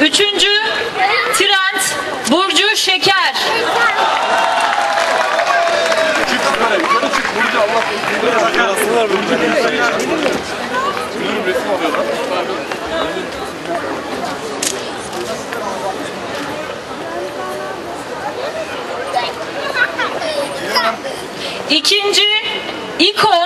Üçüncü Trend Burcu Şeker. İkinci İko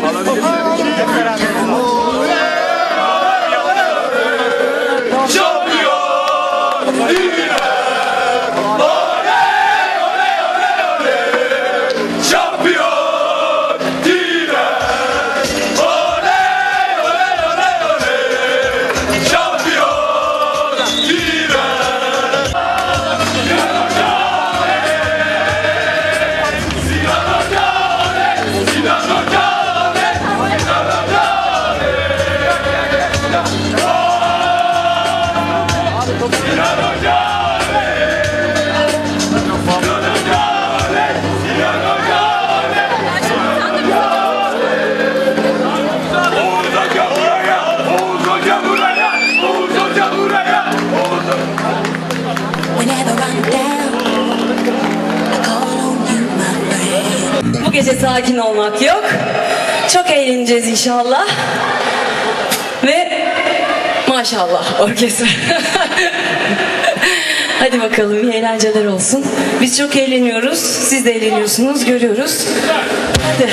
Falando de sakin olmak yok. Çok eğleneceğiz inşallah. Ve maşallah orkestra. Hadi bakalım iyi eğlenceler olsun. Biz çok eğleniyoruz. Siz de eğleniyorsunuz. Görüyoruz. Hadi.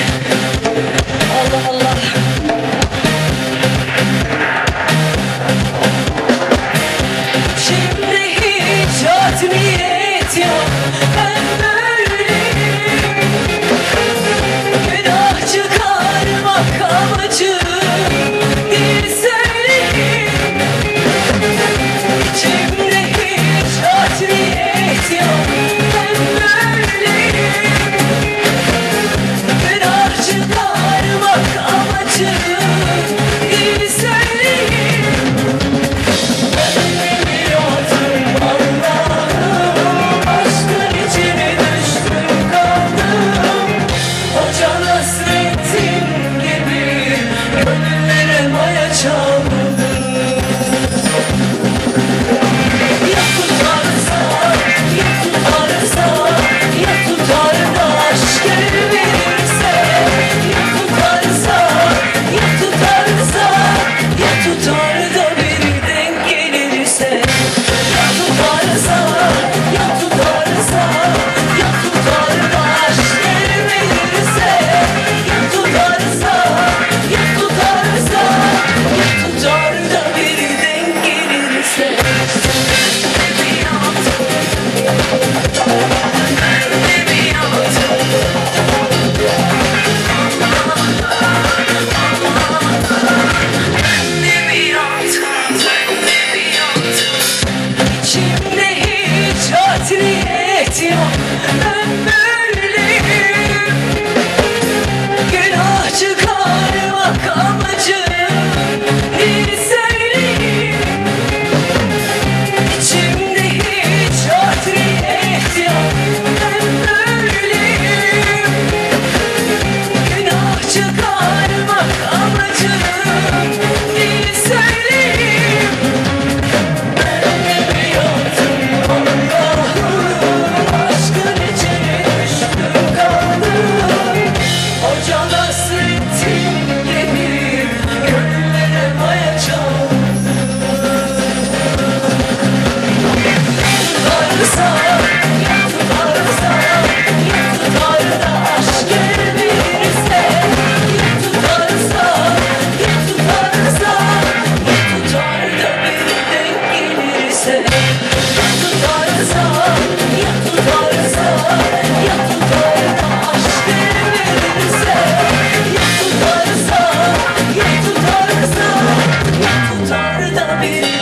heart of the.